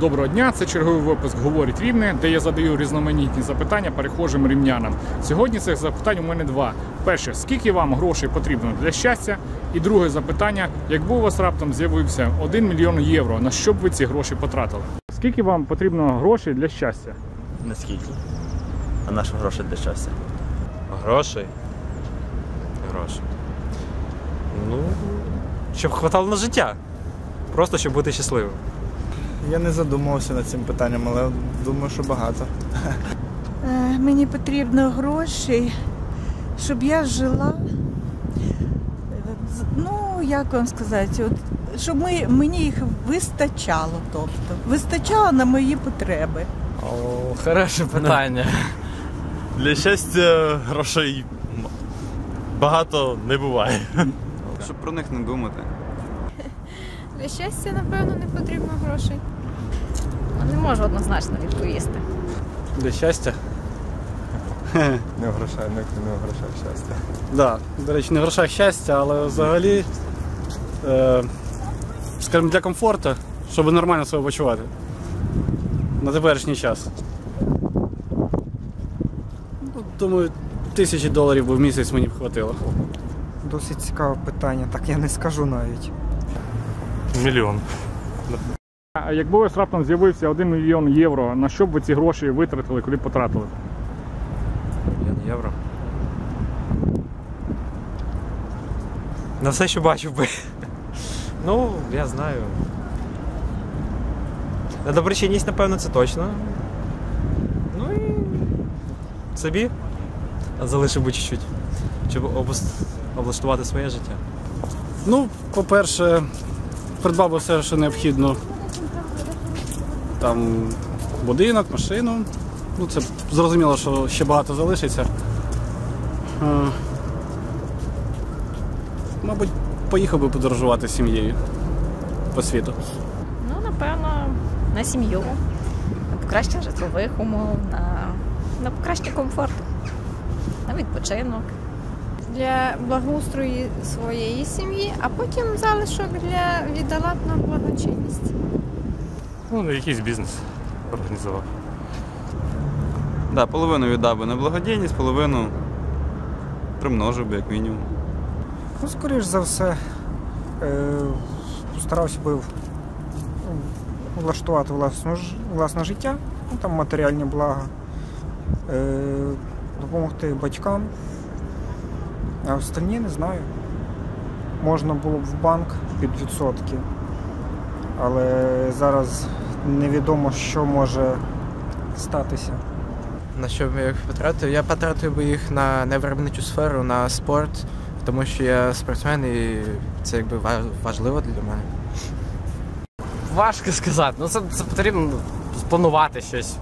Доброго дня! Це черговий випуск Говорить Рівне, де я задаю різноманітні запитання перехожим рівнянам. Сьогодні цих запитань у мене два. Перше, скільки вам грошей потрібно для щастя? І друге запитання: якби у вас раптом з'явився 1 мільйон євро, на що б ви ці гроші потратили? Скільки вам потрібно грошей для щастя? Наскільки? А наші гроші для щастя? Грошей. Грошей. Ну, щоб хватало на життя. Просто щоб бути щасливим. Я не задумувався над цим питанням, але думаю, що багато. Е, Мені потрібно гроші, щоб я жила. Ну, як вам сказати, от, щоб ми, мені їх вистачало, тобто, вистачало на мої потреби. О, хороше питання. Для щастя грошей багато не буває. Щоб про них не думати. Для щастя, напевно, не потрібно грошей. Можу однозначно відповісти. Для щастя? Не в грошах, не, не в грошах щастя. Да. До речі, не в грошах щастя, але взагалі, е, скажімо, для комфорту, щоб нормально себе почувати. На теперішній час. Ну, думаю, тисячі доларів би в місяць мені б хватило. Досить цікаве питання, так я не скажу навіть. Мільйон. А якби у вас раптом з'явився 1 мільйон євро, на що б ви ці гроші витратили, куди потратили? Мільйон євро. На все, що бачив би. Ну, я знаю. На доброчинність, напевно, це точно. Ну і собі залишив би чуть-чуть, щоб облаштувати своє життя. Ну, по-перше, придбав би все, що необхідно. Там будинок, машину. Ну, це зрозуміло, що ще багато залишиться. Е, Мабуть, поїхав би подорожувати з сім'єю по світу. Ну, напевно, на сім'ю, на покращення житлових умов, на, на покращення комфорту, на відпочинок. для благоустрою своєї сім'ї, а потім залишок для віддала на благочинність. Ну, якийсь бізнес організував. Да, половину віддав би на благодійність, половину примножив би, як мінімум. Ну, скоріш за все, е, старався би влаштувати власну, власне життя, ну, там матеріальні блага, е, допомогти батькам. А остальні не знаю. Можна було б в банк під відсотки, але зараз невідомо, що може статися. На що б я їх потратив? Я потратив би їх на невиробничу сферу, на спорт, тому що я спортсмен і це якби важливо для мене. Важко сказати. Ну це, це потрібно спланувати щось,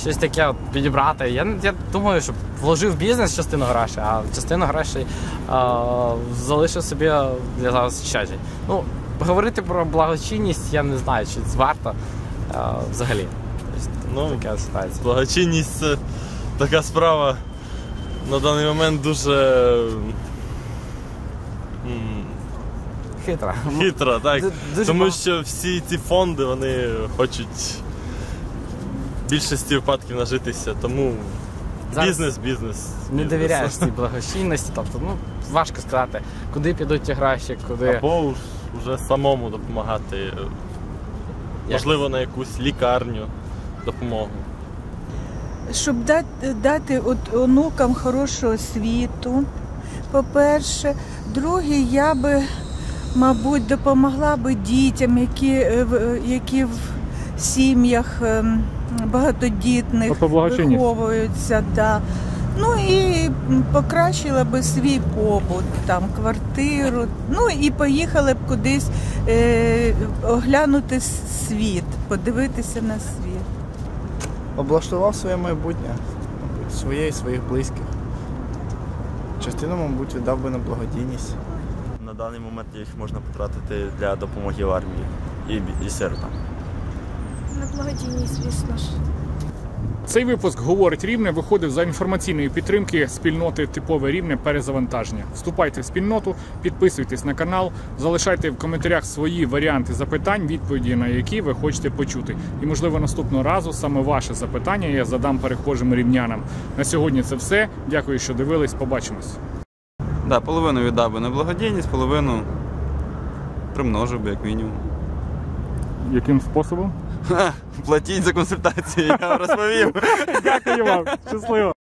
щось таке от підібрати. Я, я думаю, що вложив в бізнес частину грошей, а частину грошей а, залишив собі для заощаджень. Ну, говорити про благочинність я не знаю, чи це варто а, взагалі. Тобто, Ну, така ситуація. Благочинність це така справа на даний момент дуже Хитра. хитра, так. Дуже Тому що всі ці фонди вони хочуть в більшості випадків нажитися. Тому Зараз бізнес, бізнес. Не бізнес. довіряєш цій благочинності, тобто, ну, важко сказати, куди підуть ті гроші, куди. Або вже самому допомагати. Можливо, на якусь лікарню допомогу. Щоб дати, дати от онукам хорошу освіту, по-перше. Друге, я би, мабуть, допомогла би дітям, які, е, в- які в сім'ях ем, багатодітних виховуються. Да. Ну і покращила би свій побут, там, квартиру. Ну і поїхали б кудись е, оглянути світ, подивитися на світ. Облаштував своє майбутнє, мабуть, своє і своїх близьких. Частину, мабуть, віддав би на благодійність. На даний момент їх можна потратити для допомоги в армії і, і сиротам. На благодійність, звісно ж. Цей випуск говорить рівне виходив за інформаційної підтримки спільноти типове рівне перезавантаження. Вступайте в спільноту, підписуйтесь на канал, залишайте в коментарях свої варіанти запитань, відповіді на які ви хочете почути. І можливо наступного разу саме ваше запитання я задам перехожим рівнянам. На сьогодні це все. Дякую, що дивились. Побачимось. Да, половину віддав би на благодійність, половину примножив би, як мінімум. Яким способом? Платіть за консультації, я розповім. Дякую вам. Щасливо.